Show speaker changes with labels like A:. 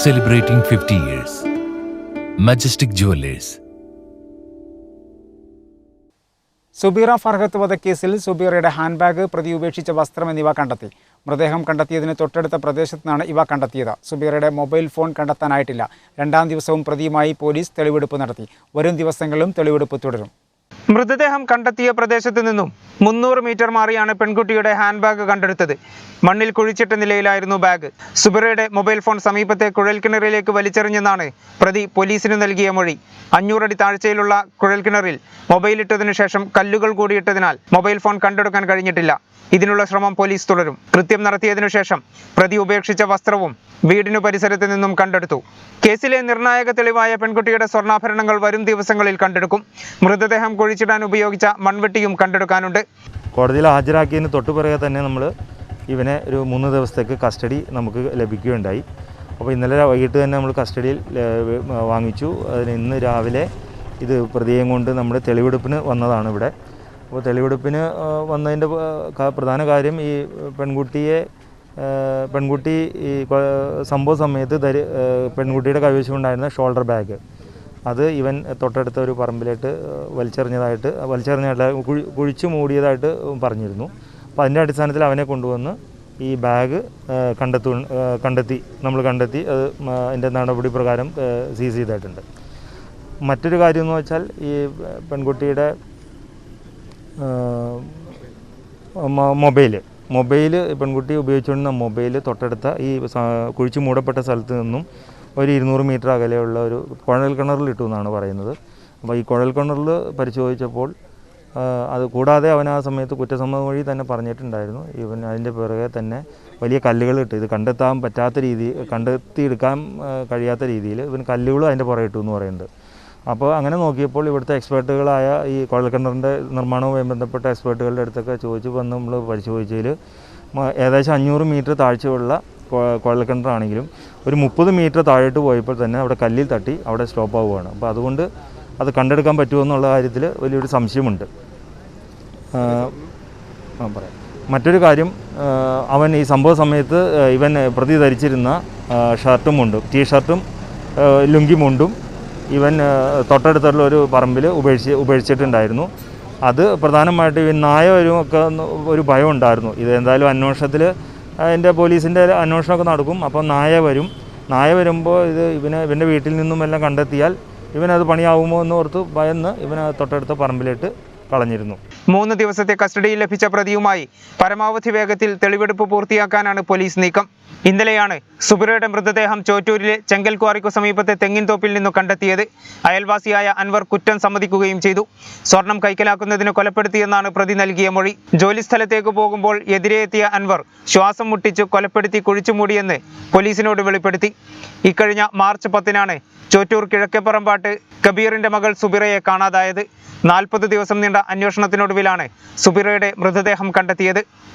A: celebrating 50 years. Majestic Jewelers.
B: Subeera Farhath വധക്കേസിൽ സുബീറയുടെ hand bag പ്രതി ഉപേക്ഷിച്ച വസ്ത്രം എന്നിവ കണ്ടെത്തി. മൃതദേഹം കണ്ടെത്തിയതിന് തൊട്ടടുത്ത പ്രദേശത്തു നിന്നാണ് ഇവ കണ്ടെത്തിയത്. സുബീറയുടെ മൊബൈൽ ഫോൺ കണ്ടെത്താനായിട്ടില്ല. രണ്ടാം ദിവസവും പ്രതിയുമായി പോലീസ് തെളിവെടുപ്പ് നടത്തി. വരും ദിവസങ്ങളിലും തെളിവെടുപ്പ് തുടരും.
C: മൃതദേഹം കണ്ടെത്തിയ പ്രദേശത്ത് നിന്നും മുന്നൂറ് മീറ്റർ മാറിയാണ് പെൺകുട്ടിയുടെ ഹാൻഡ് ബാഗ് കണ്ടെടുത്തത്. മണ്ണിൽ കുഴിച്ചിട്ട നിലയിലായിരുന്നു ബാഗ്. സുബറയുടെ മൊബൈൽ ഫോൺ സമീപത്തെ കുഴൽക്കിണറിലേക്ക് വലിച്ചെറിഞ്ഞെന്നാണ് പ്രതി പോലീസിന് നൽകിയ മൊഴി. അഞ്ഞൂറടി താഴ്ചയിലുള്ള കുഴൽക്കിണറിൽ മൊബൈൽ ഇട്ടതിനു ശേഷം കല്ലുകൾ കൂടിയിട്ടതിനാൽ മൊബൈൽ ഫോൺ കണ്ടെടുക്കാൻ കഴിഞ്ഞിട്ടില്ല. ഇതിനുള്ള ശ്രമം പോലീസ് തുടരും. കൃത്യം നടത്തിയതിനു ശേഷം പ്രതി ഉപേക്ഷിച്ച വസ്ത്രവും വീടിനു പരിസരത്ത് നിന്നും കണ്ടെടുത്തു. കേസിലെ നിർണായക തെളിവായ പെൺകുട്ടിയുടെ സ്വർണാഭരണങ്ങൾ വരും ദിവസങ്ങളിൽ കണ്ടെടുക്കും. മൃതദേഹം കുഴിച്ചിടാൻ ഉപയോഗിച്ച മൺവെട്ടിയും കണ്ടെടുക്കാനുണ്ട്.
D: കോടതിയിൽ ഹാജരാക്കിയതിന് തൊട്ടു പിറകെ തന്നെ നമ്മൾ ഇവനെ ഒരു മൂന്ന് ദിവസത്തേക്ക് കസ്റ്റഡി നമുക്ക് ലഭിക്കുകയുണ്ടായി. അപ്പോൾ ഇന്നലെ വൈകിട്ട് തന്നെ നമ്മൾ കസ്റ്റഡിയിൽ വാങ്ങിച്ചു. അതിന് ഇന്ന് രാവിലെ ഇത് പ്രതിയെയും കൊണ്ട് നമ്മൾ തെളിവെടുപ്പിന് വന്നതാണ് ഇവിടെ. അപ്പോൾ തെളിവെടുപ്പിന് വന്നതിന്റെ പ്രധാന കാര്യം ഈ പെൺകുട്ടിയെ പെൺകുട്ടി ഈ സംഭവ സമയത്ത് ധരി പെൺകുട്ടിയുടെ കൈവശമുണ്ടായിരുന്ന ഷോൾഡർ ബാഗ്. അത് ഇവൻ തൊട്ടടുത്ത ഒരു പറമ്പിലേക്ക് വലിച്ചെറിഞ്ഞതായിട്ട് വലിച്ചെറിഞ്ഞായിട്ട് കുഴി കുഴിച്ചു മൂടിയതായിട്ട് പറഞ്ഞിരുന്നു. അപ്പോൾ അതിന്റെ അടിസ്ഥാനത്തിൽ അവനെ കൊണ്ടുവന്ന് ഈ ബാഗ് കണ്ടെത്തു കണ്ടെത്തി നമ്മൾ കണ്ടെത്തി അത് അതിന്റെ നടപടി പ്രകാരം സീസ് ചെയ്തിട്ടുണ്ട് മറ്റൊരു കാര്യം എന്ന് വെച്ചാൽ ഈ പെൺകുട്ടിയുടെ മൊബൈൽ മൊബൈൽ പെൺകുട്ടി ഉപയോഗിച്ചുകൊണ്ടിരുന്ന മൊബൈൽ തൊട്ടടുത്ത ഈ കുഴിച്ചു മൂടപ്പെട്ട സ്ഥലത്ത് നിന്നും ഒരു ഇരുന്നൂറ് മീറ്റർ അകലെയുള്ള ഒരു കുഴൽ കിണറിൽ ഇട്ടു എന്നാണ് പറയുന്നത്. അപ്പോൾ ഈ കുഴൽ കിണറിൽ പരിശോധിച്ചപ്പോൾ അത് കൂടാതെ അവൻ ആ സമയത്ത് കുറ്റസമ്മതം വഴി തന്നെ പറഞ്ഞിട്ടുണ്ടായിരുന്നു. ഇവൻ അതിന്റെ പിറകെ തന്നെ വലിയ കല്ലുകൾ ഇട്ട് ഇത് കണ്ടെത്താൻ പറ്റാത്ത രീതി കണ്ടെത്തിയെടുക്കാൻ കഴിയാത്ത രീതിയിൽ ഇവൻ കല്ലുകളും അതിന്റെ പുറകെ ഇട്ടു എന്ന് പറയുന്നുണ്ട് അപ്പോൾ അങ്ങനെ നോക്കിയപ്പോൾ ഇവിടുത്തെ എക്സ്പേർട്ടുകളായ ഈ കുഴൽക്കിണറിന്റെ നിർമ്മാണവുമായി ബന്ധപ്പെട്ട എക്സ്പേർട്ടുകളുടെ അടുത്തൊക്കെ ചോദിച്ചു വന്ന് നമ്മൾ പരിശോധിച്ചതിൽ ഏകദേശം അഞ്ഞൂറ് മീറ്റർ താഴ്ചയുള്ള കുഴൽക്കിണറാണെങ്കിലും ഒരു മുപ്പത് മീറ്റർ താഴോട്ട് പോയപ്പോൾ തന്നെ അവിടെ കല്ലിൽ തട്ടി അവിടെ സ്റ്റോപ്പ് ആവുകയാണ്. അപ്പോൾ അതുകൊണ്ട് അത് കണ്ടെടുക്കാൻ പറ്റുമോ എന്നുള്ള കാര്യത്തിൽ വലിയൊരു സംശയമുണ്ട്. പറയാം. മറ്റൊരു കാര്യം അവൻ ഈ സംഭവ സമയത്ത് ഇവൻ പ്രതി ധരിച്ചിരുന്ന ഷർട്ടും മുണ്ടും ടീ ഷർട്ടും ലുങ്കി മുണ്ടും ഇവൻ തൊട്ടടുത്തുള്ള ഒരു പറമ്പിൽ ഉപേക്ഷിച്ച് ഉപേക്ഷിച്ചിട്ടുണ്ടായിരുന്നു. അത് പ്രധാനമായിട്ട് ഇവൻ നായ ഒരു ഒക്കെ ഒരു ഭയം ഉണ്ടായിരുന്നു. ഇത് എന്തായാലും അന്വേഷണത്തിൽ അതിന്റെ പോലീസിന്റെ അന്വേഷണമൊക്കെ നടക്കും. അപ്പം നായ വരും. നായ വരുമ്പോൾ ഇത് ഇവനെ ഇവന്റെ വീട്ടിൽ നിന്നും എല്ലാം കണ്ടെത്തിയാൽ ഇവനത് പണിയാവുമോ എന്ന് ഓർത്ത് ഭയന്ന് ഇവനെ തൊട്ടടുത്ത പറമ്പിലിട്ട് കളഞ്ഞിരുന്നു.
C: മൂന്ന് ദിവസത്തെ കസ്റ്റഡിയിൽ ലഭിച്ച പ്രതിയുമായി പരമാവധി വേഗത്തിൽ തെളിവെടുപ്പ് പൂർത്തിയാക്കാനാണ് പോലീസ് നീക്കം. ഇന്നലെയാണ് സുബിറയുടെ മൃതദേഹം ചോറ്റൂരിലെ ചെങ്കൽ ക്വാറിക്കു സമീപത്തെ തെങ്ങിൻതോപ്പിൽ നിന്ന് കണ്ടെത്തിയത്. അയൽവാസിയായ അൻവർ കുറ്റം സമ്മതിക്കുകയും ചെയ്തു. സ്വർണം കൈക്കലാക്കുന്നതിന് കൊലപ്പെടുത്തിയെന്നാണ് പ്രതി നൽകിയ മൊഴി. ജോലിസ്ഥലത്തേക്ക് പോകുമ്പോൾ എതിരെ എത്തിയ അൻവർ ശ്വാസം മുട്ടിച്ച് കൊലപ്പെടുത്തി കുഴിച്ചുമൂടിയെന്ന് പോലീസിനോട് വെളിപ്പെടുത്തി. ഇക്കഴിഞ്ഞ മാർച്ച് പത്തിനാണ് ചോറ്റൂർ കിഴക്കേപ്പറമ്പാട്ട് കബീറിന്റെ മകൾ സുബിറയെ കാണാതായത്. നാൽപ്പത് ദിവസം നീണ്ട അന്വേഷണത്തിനൊടുവിലാണ് സുബിറയുടെ മൃതദേഹം കണ്ടെത്തിയത്.